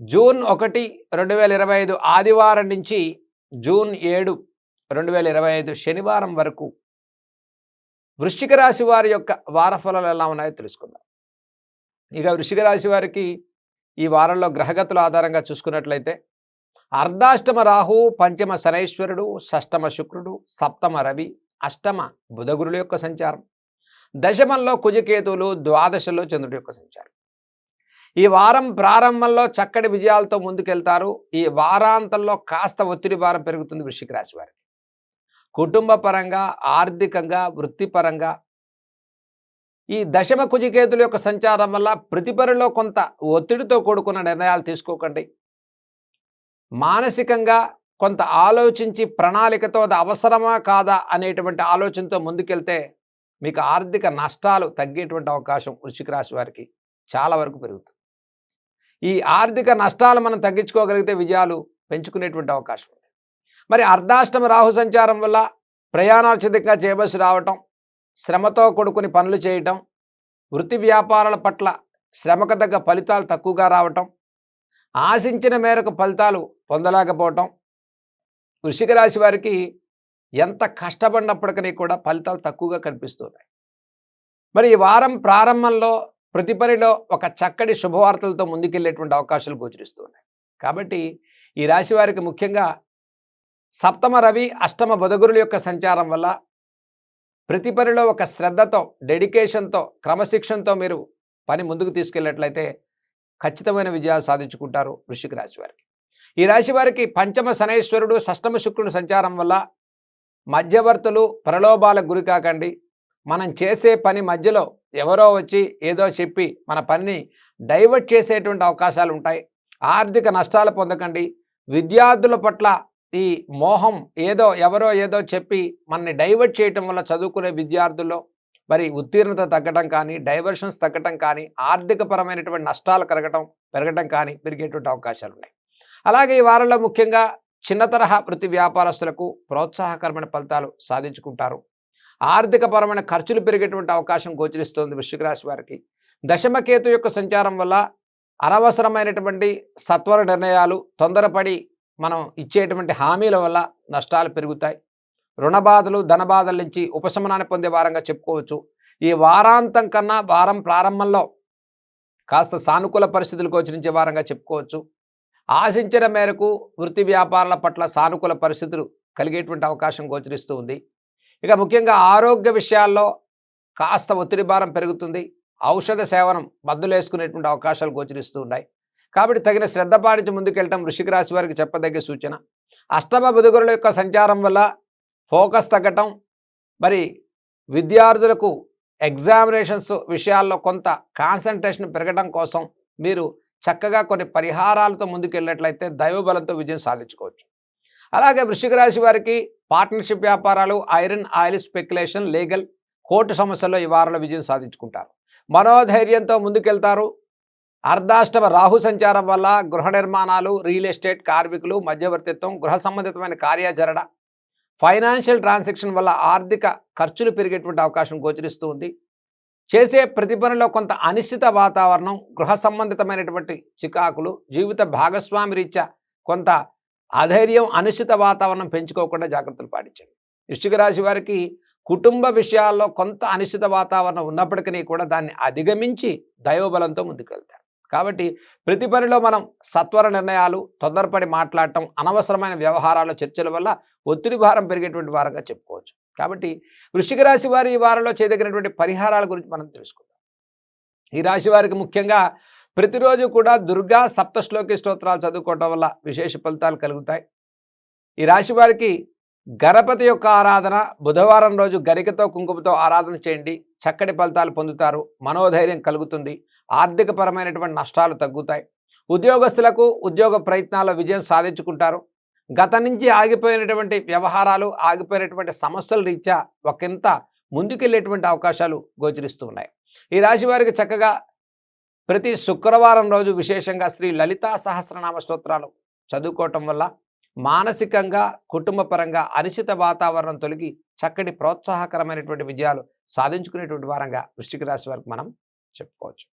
June ఒకటి రెండు వేల ఇరవై ఐదు ఆదివారం నుంచి జూన్ ఏడు రెండు వేల ఇరవై ఐదు శనివారం వరకు వృశ్చిక రాశి వారి యొక్క వారఫలాలు ఎలా ఉన్నాయో తెలుసుకుందాం. ఇక వృశ్చిక రాశి వారికి ఈ వారంలో గ్రహగతుల ఆధారంగా చూసుకున్నట్లయితే అర్ధాష్టమ రాహు పంచమ శనైశ్వరుడు షష్టమ శుక్రుడు సప్తమ రవి అష్టమ బుధగురుల యొక్క సంచారం. దశమంలో కుజకేతువులు ద్వాదశలో చంద్రుడి యొక్క సంచారం. ఈ వారం ప్రారంభంలో చక్కటి విజయాలతో ముందుకెళ్తారు. ఈ వారాంతంలో కాస్త ఒత్తిడి భారం పెరుగుతుంది వృశ్చిక రాశి వారికి. కుటుంబ పరంగా ఆర్థికంగా వృత్తిపరంగా ఈ దశమ కుజికేతుల యొక్క సంచారం వల్ల ప్రతిపరిలో కొంత ఒత్తిడితో కూడుకున్న నిర్ణయాలు తీసుకోకండి. మానసికంగా కొంత ఆలోచించి ప్రణాళికతో అది అవసరమా కాదా అనేటువంటి ఆలోచనతో ముందుకెళ్తే మీకు ఆర్థిక నష్టాలు తగ్గేటువంటి అవకాశం వృశ్చిక రాశి వారికి చాలా వరకు పెరుగుతుంది. ఈ ఆర్థిక నష్టాలు మనం తగ్గించుకోగలిగితే విజయాలు పెంచుకునేటువంటి అవకాశం ఉంది. మరి అర్ధాష్టమ రాహు సంచారం వల్ల ప్రయాణార్చితంగా చేయవలసి రావటం శ్రమతో కొడుకుని పనులు చేయటం వృత్తి వ్యాపారాల పట్ల శ్రమకు తగ్గ ఫలితాలు తక్కువగా రావటం ఆశించిన మేరకు ఫలితాలు పొందలేకపోవటం వృషిక రాశి వారికి ఎంత కష్టపడినప్పటికీ కూడా ఫలితాలు తక్కువగా కనిపిస్తున్నాయి మరి ఈ వారం ప్రారంభంలో ప్రతి పనిలో ఒక చక్కటి శుభవార్తలతో ముందుకెళ్ళేటువంటి అవకాశాలు గోచరిస్తున్నాయి కాబట్టి ఈ రాశి వారికి ముఖ్యంగా సప్తమ రవి అష్టమ బుధగురుల యొక్క సంచారం వల్ల ప్రతి పనిలో ఒక శ్రద్ధతో డెడికేషన్తో క్రమశిక్షణతో మీరు పని ముందుకు తీసుకెళ్ళినట్లయితే ఖచ్చితమైన విజయాలు సాధించుకుంటారు వృశ్చిక రాశి వారికి. ఈ రాశి వారికి పంచమ శనేశ్వరుడు షష్టమ శుక్రుడు సంచారం వల్ల మధ్యవర్తులు ప్రలోభాలకు గురికాకండి మనం చేసే పని మధ్యలో ఎవరో వచ్చి ఏదో చెప్పి మన పనిని డైవర్ట్ చేసేటువంటి అవకాశాలు ఉంటాయి. ఆర్థిక నష్టాలు పొందకండి. విద్యార్థుల పట్ల ఈ మోహం ఏదో ఎవరో ఏదో చెప్పి మనని డైవర్ట్ చేయటం వల్ల చదువుకునే విద్యార్థుల్లో మరి ఉత్తీర్ణత తగ్గటం కానీ డైవర్షన్స్ తగ్గటం కానీ ఆర్థికపరమైనటువంటి నష్టాలు కరగటం పెరగటం కానీ పెరిగేటువంటి అవకాశాలు ఉన్నాయి. అలాగే ఈ వారంలో ముఖ్యంగా చిన్న తరహా వృత్తి వ్యాపారస్తులకు ప్రోత్సాహకరమైన ఫలితాలు సాధించుకుంటారు. ఆర్థికపరమైన ఖర్చులు పెరిగేటువంటి అవకాశం గోచరిస్తోంది వృశ్చిక వారికి. దశమకేతు యొక్క సంచారం వల్ల అనవసరమైనటువంటి సత్వర నిర్ణయాలు తొందరపడి మనం ఇచ్చేటువంటి హామీల వల్ల నష్టాలు పెరుగుతాయి. రుణబాధలు ధనబాధల నుంచి ఉపశమనాన్ని పొందే వారంగా చెప్పుకోవచ్చు. ఈ వారాంతం కన్నా వారం ప్రారంభంలో కాస్త సానుకూల పరిస్థితులు గోచరించే వారంగా చెప్పుకోవచ్చు. ఆశించిన మేరకు వృత్తి వ్యాపారాల పట్ల సానుకూల పరిస్థితులు కలిగేటువంటి అవకాశం గోచరిస్తూ ఉంది. ఇక ముఖ్యంగా ఆరోగ్య విషయాల్లో కాస్త ఒత్తిడి భారం పెరుగుతుంది. ఔషధ సేవనం మద్దులు వేసుకునేటువంటి అవకాశాలు గోచరిస్తూ ఉన్నాయి. కాబట్టి తగిన శ్రద్ధ పాటించి ముందుకెళ్ళటం వృషిక రాశి వారికి చెప్పదగ్గ సూచన. అష్టమ బుధగురుల యొక్క సంచారం వల్ల ఫోకస్ తగ్గటం మరి విద్యార్థులకు ఎగ్జామినేషన్స్ విషయాల్లో కొంత కాన్సన్ట్రేషన్ పెరగడం కోసం మీరు చక్కగా కొన్ని పరిహారాలతో ముందుకెళ్ళినట్లయితే దైవబలంతో విజయం సాధించుకోవచ్చు. అలాగే వృషిక రాశి వారికి పార్ట్నర్షిప్ వ్యాపారాలు iron oil speculation legal court సమస్యల్లో ఈ వారంలో విజయం సాధించుకుంటారు. మనోధైర్యంతో ముందుకెళ్తారు. అర్ధాష్టమ రాహు సంచారం వల్ల గృహ నిర్మాణాలు రియల్ ఎస్టేట్ కార్మికులు మధ్యవర్తిత్వం గృహ సంబంధితమైన కార్యాచరణ ఫైనాన్షియల్ ట్రాన్సాక్షన్ వల్ల ఆర్థిక ఖర్చులు పెరిగేటువంటి అవకాశం గోచరిస్తూ ఉంది. చేసే ప్రతి పనిలో కొంత అనిశ్చిత వాతావరణం గృహ సంబంధితమైనటువంటి చికాకులు జీవిత భాగస్వామి రీత్యా కొంత అధైర్యం అనిశ్చిత వాతావరణం పెంచుకోకుండా జాగ్రత్తలు పాటించండి. వృశ్చిక రాశి వారికి కుటుంబ విషయాల్లో కొంత అనిశ్చిత వాతావరణం ఉన్నప్పటికీ కూడా దాన్ని అధిగమించి దైవబలంతో ముందుకెళ్తారు. కాబట్టి ప్రతి పనిలో మనం సత్వర నిర్ణయాలు తొందరపడి మాట్లాడటం అనవసరమైన వ్యవహారాల చర్చల వల్ల ఒత్తిడి భారం పెరిగేటువంటి వారంగా చెప్పుకోవచ్చు. కాబట్టి వృశ్చిక రాశి వారి ఈ వారంలో చేయదగినటువంటి పరిహారాల గురించి మనం తెలుసుకుందాం. ఈ రాశి వారికి ముఖ్యంగా ప్రతిరోజు కూడా దుర్గా సప్తశ్లోకి స్తోత్రాలు చదువుకోవటం వల్ల విశేష ఫలితాలు కలుగుతాయి. ఈ రాశి వారికి గణపతి యొక్క ఆరాధన బుధవారం రోజు గరికతో కుంకుమతో ఆరాధన చేయండి. చక్కటి ఫలితాలు పొందుతారు. మనోధైర్యం కలుగుతుంది. ఆర్థికపరమైనటువంటి నష్టాలు తగ్గుతాయి. ఉద్యోగస్తులకు ఉద్యోగ ప్రయత్నాల్లో విజయం సాధించుకుంటారు. గత నుంచి ఆగిపోయినటువంటి వ్యవహారాలు ఆగిపోయినటువంటి సమస్యల రీత్యా ఒకంత ముందుకెళ్ళేటువంటి అవకాశాలు గోచరిస్తూ ఉన్నాయి. ఈ రాశి వారికి చక్కగా ప్రతి శుక్రవారం రోజు విశేషంగా శ్రీ లలితా సహస్రనామ స్తోత్రాలు చదువుకోవటం వల్ల మానసికంగా కుటుంబపరంగా అనిశ్చిత వాతావరణం తొలగి చక్కటి ప్రోత్సాహకరమైనటువంటి విజయాలు సాధించుకునేటువంటి వారంగా వృష్టిక రాశి వారికి మనం చెప్పుకోవచ్చు.